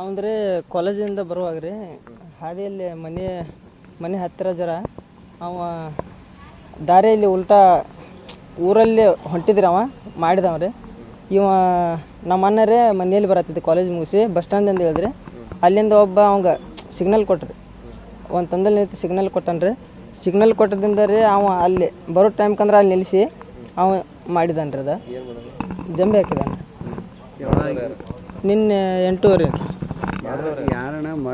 ಅವಂದ್ರೆ ಕಾಲೇಜಿಂದ ಬರುವಾಗ ರೀ, ಹಾದಿಯಲ್ಲಿ ಮನೆ ಮನೆ ಹತ್ತಿರ ಜರ ಅವ ದಾರಿಯಲ್ಲಿ ಉಲ್ಟಾ ಊರಲ್ಲಿ ಹೊಂಟಿದ್ರಿ ಅವ, ಮಾಡಿದವ ರೀ. ಇವ ನಮ್ಮ ಅಣ್ಣರೇ ಮನೆಯಲ್ಲಿ ಬರತ್ತಿದ್ದೆ ಕಾಲೇಜ್ ಮುಗಿಸಿ ಬಸ್ ಸ್ಟ್ಯಾಂದಿಂದ ಹೇಳಿದ್ರಿ ಅಲ್ಲಿಂದ ಒಬ್ಬ ಅವಂಗ ಸಿಗ್ನಲ್ ಕೊಟ್ರಿ. ಒಂದು ತಂದಲ್ಲಿ ನಿಂತು ಸಿಗ್ನಲ್ ಕೊಟ್ಟನ್ರಿ. ಸಿಗ್ನಲ್ ಕೊಟ್ಟದಿಂದ ರೀ ಅವ ಅಲ್ಲಿ ಬರೋ ಟೈಮ್ಕಂದ್ರೆ ಅಲ್ಲಿ ನಿಲ್ಲಿಸಿ ಅವ ಮಾಡಿದಾನ್ರಿ ಅದ. ಜಂಬಿ ಹಾಕಿದಾನೆ ನಿನ್ನೆ ಎಂಟೂವರೆ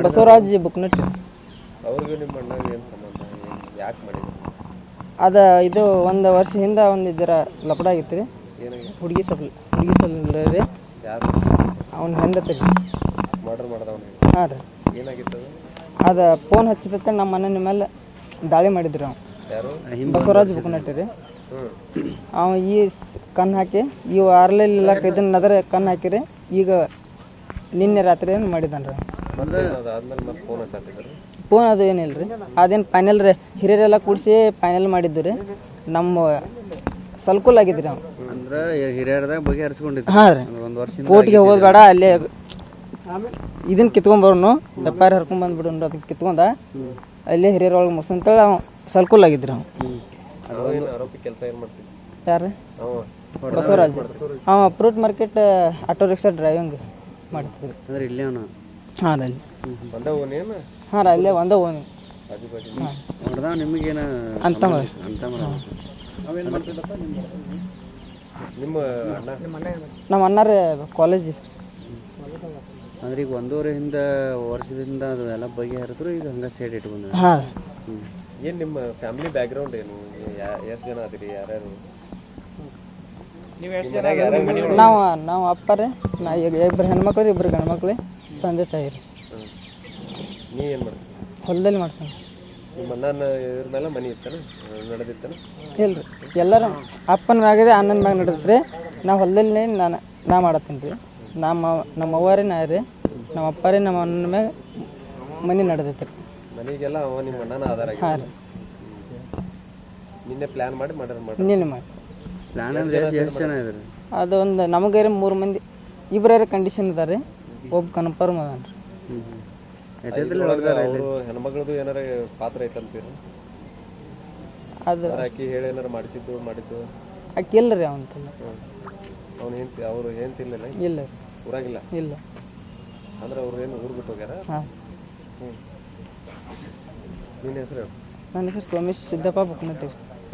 ಬಸವರಾಜ್ ಬುಕ್ನಟ್ ಅವ್ರಿಗೂ ನಿಮ್ಮ ಅಣ್ಣಗೆ ಏನು ಸಂಬಂಧ? ಯಾಕೆ ಮಾಡಿದ್ರು ಅದ ಇದು ಒಂದು ವರ್ಷ ಹಿಂದೆ ಒಂದು ಇದರ ಲಪಡ ಆಗಿತ್ತು ರೀ ಏನಾಗಿ ಹುಡುಗಿ ಸಲ್ ಹುಡುಗಿ ಸಲ ರೀ. ಯಾರು? ಅವ್ನ ಹೆಂಡತಿ ರೀ. ಮರ್ಡರ್ ಮಾಡ್ದವನಿಗೆ ಹಾಂ ರೀ. ಏನಾಗಿತ್ತು ಅದು? ಫೋನ್ ಹಚ್ಚಿದಕ್ಕೆ ನಮ್ಮ ಮನೆ ಮೇಲೆ ದಾಳಿ ಮಾಡಿದ್ರಿ ಅವ್ನು. ಯಾರು? ಬಸವರಾಜ್ ಬುಕ್ನಟ್ಟಿ ರೀ ಅವ ಈ ಸ್- ಕಣ್ಣು ಹಾಕಿ ಇವು ಆರ್ಲೆಲ್ಲ ಇದನ್ನ ನದರ ಕಣ್ಣು ಹಾಕಿರಿ. ಈಗ ನಿನ್ನೆ ರಾತ್ರಿ ಏನು ಮಾಡಿದ್ದಾನೆ ರೀ ಫೋನ್ ಅದು ಏನಿಲ್ಲ ರೀ ಅದೇನು ಫೈನಲ್ ರೀ? ಹಿರಿಯರೆಲ್ಲ ಕೂಡಿಸಿ ಫೈನಲ್ ಮಾಡಿದ್ದು ರೀ. ನಮ್ಮ ಸಲ್ಕುಲ್ ಆಗಿದ್ರಿ ಅವ್ನು ಅಂದ್ರೆ ಹಿರಿಯರದಾಗ ಬಗೆಹರಿಸ್ಕೊಂಡಿದ್ದು ಹಾಂ ರೀ. ಒಂದು ವರ್ಷ ಕೋರ್ಟ್ಗೆ ಹೋದ್ ಬೇಡ ಅಲ್ಲೇ ಇದನ್ನ ಕಿತ್ಕೊಂಬರೋನು ಬರೋನು ಐ ಆರ್ ಹರ್ಕೊಂಡ್ ಬಂದ್ಬಿಡು ಅದನ್ನ ಕಿತ್ಕೊಂಡ ಅಲ್ಲೇ ಹಿರಿಯರೊಳಗೆ ಮುಗಿಸಂತೇಳಿ ಅವ್ನು ಸಲ್ಕುಲ್ ಆಗಿದ್ರಿ ಅವ. ಏನು ಯಾರು ಅವ. ಬಸವರಾಜ್. ಅವ fruit market auto rickshaw driving ಅಂದ್ರೆ ಇಲ್ಲೇ ಅವನು? ಹಾಂ ರೀ ಅಲ್ಲಿ ಬಂದ ಓನೇನು ಹಾಂ ರೀ ಅಲ್ಲೇ ಒಂದೇ ಓನಿ ಬಾಜು ಬಾಜು. ಹೊಡೆದ ನಿಮಗೇನ ಅಂತ ಮಾಡಿ. ಅಂತ ನಿಮ್ಮ ಅಣ್ಣ? ನಮ್ಮ ಅಣ್ಣಾರೆ ಕಾಲೇಜ್ ಅಂದ್ರೆ ಈಗ ಒಂದೂವರೆ ಹಿಂದ ವರ್ಷದಿಂದ ಅದು ಎಲ್ಲ ಬಗೆಹರಿದ್ರು ಈಗ ಹಂಗ ಸೈಡ್ ಇಟ್ಕೊಂಡ ಹಾಂ. ಏನು ನಿಮ್ಮ ಫ್ಯಾಮಿಲಿ ಬ್ಯಾಕ್ಗ್ರೌಂಡ್ ಏನು? ಎಷ್ಟು ಜನ ಅದಿರಿ ಯಾರ್ಯಾರು? ನಾವು ನಾವು ಅಪ್ಪರೆ ನಾ ಈಗ ಇಬ್ಬರು ಹೆಣ್ಮಕ್ಳು ರೀ ಇಬ್ಬರು ಗಂಡ್ಮಕ್ಳು ತಂದೆ ತಾಯಿ ರೀ. ನೀ ಏನು ಹೊಲದಲ್ಲಿ ಮಾಡ್ತಾನೆ. ನಿಮ್ಮ ಅಣ್ಣನ ಇದ್ರ ಮೇಲೆ ಮನೆ ಇತ್ತಾನ? ನಡೆದಿತ್ತಾನ? ಇಲ್ಲ ರೀ. ಎಲ್ಲರೂ ಅಪ್ಪನ ಮ್ಯಾಗ ರೀ ಅಣ್ಣನ ಮ್ಯಾಗ ನಡೆದ್ರಿ ನಾ ಹೊಲದಲ್ಲಿ ನಾನು ನಾ ಮಾಡತ್ತೀನಿ ರೀ. ನಮ್ಮ ನಮ್ಮ ಅವ್ವಾರಿ ನಾ ರೀ. ನಮ್ಮ ಅಪ್ಪರೆ ನಮ್ಮ ಅಣ್ಣನ ಮ್ಯಾಗ ಮನೆ ನಡೆದೈತೆ ರೀ ಮನೆಗೆಲ್ಲ ಅವ ನಿಮ್ಮ ಅಣ್ಣನ ಆಧಾರ ಆಗಿ ಹಾಂ ರೀ ನಿನ್ನೆ ಪ್ಲಾನ್ ಮಾಡಿ ಮಾಡಿ ನಿನ್ನೆ ಮಾಡಿ ಪ್ಲಾನ್ ಅಂದ್ರೆ ಎಷ್ಟು ಜನ ಇದ್ರಿ? ಅದು ಒಂದು ನಮಗೆ ಮೂರು ಮಂದಿ. ಇಬ್ಬರ ಕಂಡೀಷನ್ ಇದಾರೆ ರೀ. ಒಬ್ಬ ಕನ್ಫರ್ಮ್ ಅದಾನ ರೀ. ಹೆಣ್ಮಗಳದು ಏನಾರ ಪಾತ್ರ ಐತಂತೀರಿ? ಅದು ಆಕಿ ಹೇಳಿ ಏನಾರ ಮಾಡಿಸಿದ್ದು ಮಾಡಿದ್ದು? ಆಕೆ ಇಲ್ಲ ರೀ ಅವನ ಅವ್ನು ಏನ್ ಅವ್ರು ತಿನ್ಲಿಲ್ಲ ಇಲ್ಲ? ರೀ. ಊರಾಗಿಲ್ಲ? ಇಲ್ಲ. ಅಂದ್ರೆ ಅವ್ರು ಏನು ಊರ್ ಬಿಟ್ಟು ಹೋಗ್ಯಾರ? ಹಾಂ. ನಿನ್ನ ಹೆಸರು ನನ್ನ ಹೆಸರು ಸೋಮೇಶ್ ಸಿದ್ದಪ್ಪ ಬುಕ್ನಟ್ಟಿ.